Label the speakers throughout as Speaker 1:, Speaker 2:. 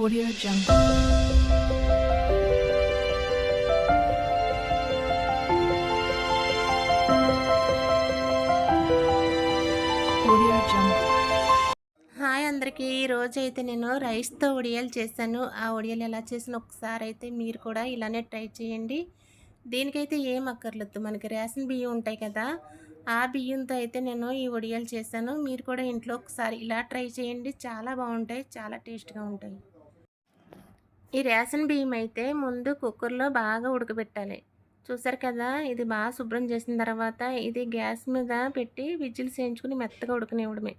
Speaker 1: Audio Jungle.
Speaker 2: Hi అందరికీ. ఈరోజు అయితే నేను రైస్తో ఉడియాలు చేశాను. ఆ ఉడియాలు ఎలా చేసిన ఒకసారి అయితే మీరు కూడా ఇలానే ట్రై చేయండి. దీనికైతే ఏం అక్కర్లేదు. మనకి రేషన్ బియ్యం ఉంటాయి కదా ఆ బియ్యంతో అయితే నేను ఈ ఉడియాలు చేశాను. మీరు కూడా ఇంట్లో ఒకసారి ఇలా ట్రై చేయండి. చాలా బాగుంటాయి. చాలా టేస్ట్గా ఉంటాయి. ఈ రేషన్ బియ్యం అయితే ముందు కుక్కర్లో బాగా ఉడకబెట్టాలి. చూసారు కదా ఇది బాగా శుభ్రం చేసిన తర్వాత ఇది గ్యాస్ మీద పెట్టి విజిల్స్ వేయించుకుని మెత్తగా ఉడకనివ్వడమే.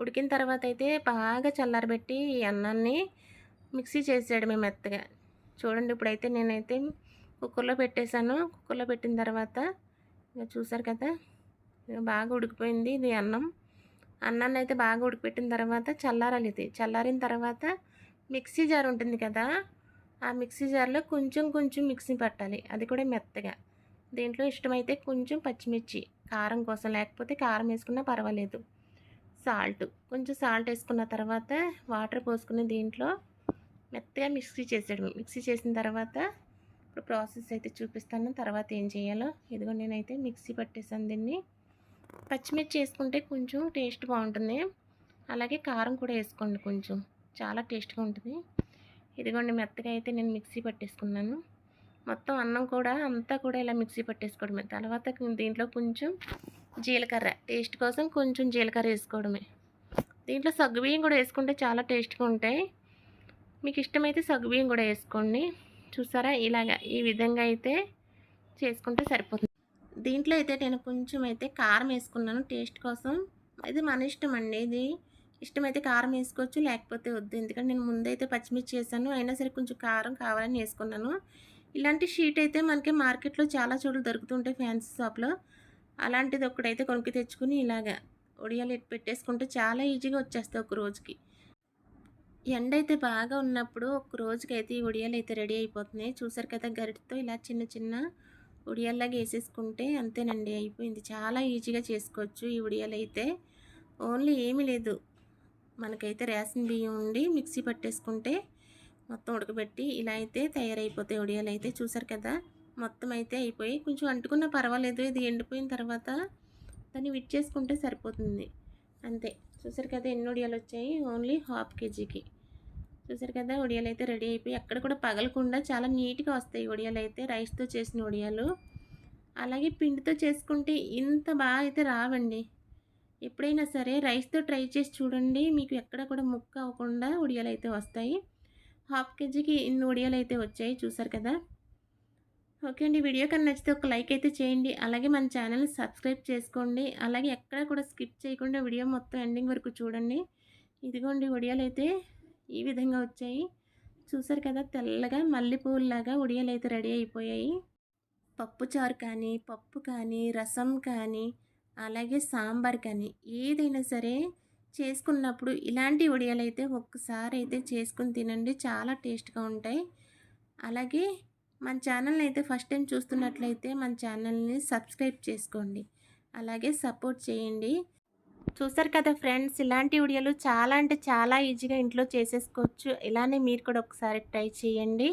Speaker 2: ఉడికిన తర్వాత అయితే బాగా చల్లారబెట్టి ఈ అన్నాన్ని మిక్సీ చేసేయడమే మెత్తగా. చూడండి ఇప్పుడైతే నేనైతే కుక్కర్లో పెట్టేశాను. కుక్కర్లో పెట్టిన తర్వాత ఇక చూసారు కదా బాగా ఉడికిపోయింది ఇది అన్నం. అన్నాన్ని అయితే బాగా ఉడికిపెట్టిన తర్వాత చల్లారాలి ఇది. చల్లారిన తర్వాత మిక్సీ జార్ ఉంటుంది కదా ఆ మిక్సీ జార్లో కొంచెం కొంచెం మిక్సీ పట్టాలి. అది కూడా మెత్తగా. దీంట్లో ఇష్టమైతే కొంచెం పచ్చిమిర్చి కారం కోసం లేకపోతే కారం వేసుకున్నా పర్వాలేదు. సాల్ట్. కొంచెం సాల్ట్ వేసుకున్న తర్వాత వాటర్ పోసుకుని దీంట్లో మెత్తగా మిక్సీ చేసాడు మిక్సీ చేసిన తర్వాత ఇప్పుడు ప్రాసెస్ అయితే చూపిస్తాను. తర్వాత ఏం చేయాలో. ఇదిగో నేనైతే మిక్సీ పట్టేసాను దీన్ని. పచ్చిమిర్చి వేసుకుంటే కొంచెం టేస్ట్ బాగుంటుంది. అలాగే కారం కూడా వేసుకోండి కొంచెం. చాలా టేస్ట్గా ఉంటుంది. ఇదిగోండి మెత్తగా అయితే నేను మిక్సీ పట్టేసుకున్నాను. మొత్తం అన్నం కూడా అంతా కూడా ఇలా మిక్సీ పట్టేసుకోవడమే. తర్వాత దీంట్లో కొంచెం జీలకర్ర టేస్ట్ కోసం కొంచెం జీలకర్ర వేసుకోవడమే. దీంట్లో సగ్గుబియ్యం కూడా వేసుకుంటే చాలా టేస్ట్గా ఉంటాయి. మీకు ఇష్టమైతే సగ్గుబియ్యం కూడా వేసుకోండి. చూసారా? ఇలాగా ఈ విధంగా అయితే చేసుకుంటే సరిపోతుంది. దీంట్లో అయితే నేను కొంచెం అయితే కారం వేసుకున్నాను టేస్ట్ కోసం. ఇది మన ఇష్టం అండి ఇది. ఇష్టమైతే కారం వేసుకోవచ్చు లేకపోతే వద్దు. ఎందుకంటే నేను ముందైతే పచ్చిమిర్చి వేసాను. అయినా సరే కొంచెం కారం కావాలని వేసుకున్నాను. ఇలాంటి షీట్ అయితే మనకి మార్కెట్లో చాలా చోట్ల దొరుకుతుంటాయి ఫ్యాన్సీ షాప్లో. అలాంటిది ఒకటైతే కొనుక్కి తెచ్చుకుని ఇలాగా ఒడియాలు ఎట్టు పెట్టేసుకుంటే చాలా ఈజీగా వచ్చేస్తాయి ఒక రోజుకి. ఎండ అయితే బాగా ఉన్నప్పుడు ఒక రోజుకి అయితే ఈ ఒడియాలు అయితే రెడీ అయిపోతున్నాయి. చూసారు కదా గరిటతో ఇలా చిన్న చిన్న ఉడియాల్లాగా వేసేసుకుంటే అంతేనండి అయిపోయింది. చాలా ఈజీగా చేసుకోవచ్చు ఈ ఉడియాలు అయితే. ఓన్లీ ఏమీ లేదు. మనకైతే రేషన్ బియ్యం ఉండి మిక్సీ పట్టేసుకుంటే మొత్తం ఉడకబెట్టి ఇలా అయితే తయారైపోతాయి ఉడియాలు అయితే చూసారు కదా? మొత్తం అయితే అయిపోయి కొంచెం అంటుకున్న పర్వాలేదు ఇది ఎండిపోయిన తర్వాత దాన్ని విచ్చేసుకుంటే సరిపోతుంది. అంతే. చూసారు కదా ఎన్ని ఉడియాలు వచ్చాయి? ఓన్లీ హాఫ్ కేజీకి. చూసారు కదా ఉడియాలు అయితే రెడీ అయిపోయి అక్కడ కూడా పగలకుండా చాలా నీట్గా వస్తాయి ఉడియాలు అయితే రైస్తో చేసిన ఉడియాలు అలాగే పిండితో చేసుకుంటే ఇంత బాగా అయితే రావండి. ఎప్పుడైనా సరే రైస్తో ట్రై చేసి చూడండి. మీకు ఎక్కడ కూడా ముక్క అవ్వకుండా ఉడియాలు అయితే వస్తాయి. హాఫ్ కేజీకి ఇన్ని ఉడియాలు అయితే వచ్చాయి చూసారు కదా. ఓకే అండి. వీడియో కన్నా నచ్చితే ఒక లైక్ అయితే చేయండి. అలాగే మన ఛానల్ని సబ్స్క్రైబ్ చేసుకోండి. అలాగే ఎక్కడ కూడా స్కిప్ చేయకుండా వీడియో మొత్తం ఎండింగ్ వరకు చూడండి. ఇదిగోండి ఉడియాలు అయితే ఈ విధంగా వచ్చాయి. చూసారు కదా తెల్లగా మల్లెపూలలాగా ఉడియాలు అయితే రెడీ అయిపోయాయి. పప్పు చారు కానీ పప్పు కానీ రసం కానీ అలాగే సాంబార్ కానీ ఏదైనా సరే చేసుకున్నప్పుడు ఇలాంటి వడియాలు అయితే ఒక్కసారి అయితే చేసుకుని తినండి. చాలా టేస్ట్గా ఉంటాయి. అలాగే మన ఛానల్ని అయితే ఫస్ట్ టైం చూస్తున్నట్లయితే మన ఛానల్ని సబ్స్క్రైబ్ చేసుకోండి. అలాగే సపోర్ట్ చేయండి. చూసారు కదా ఫ్రెండ్స్ ఇలాంటి వీడియోలు చాలా అంటే చాలా ఈజీగా ఇంట్లో చేసేసుకోవచ్చు. ఇలానే మీరు కూడా ఒకసారి ట్రై చేయండి.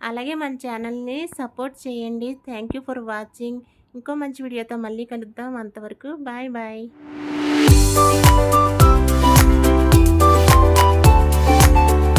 Speaker 2: అలాగే మన ఛానల్ని సపోర్ట్ చేయండి. Thank you for watching. ఇంకో మంచి వీడియోతో మళ్ళీ కలుద్దాం. అంతవరకు బాయ్ బాయ్.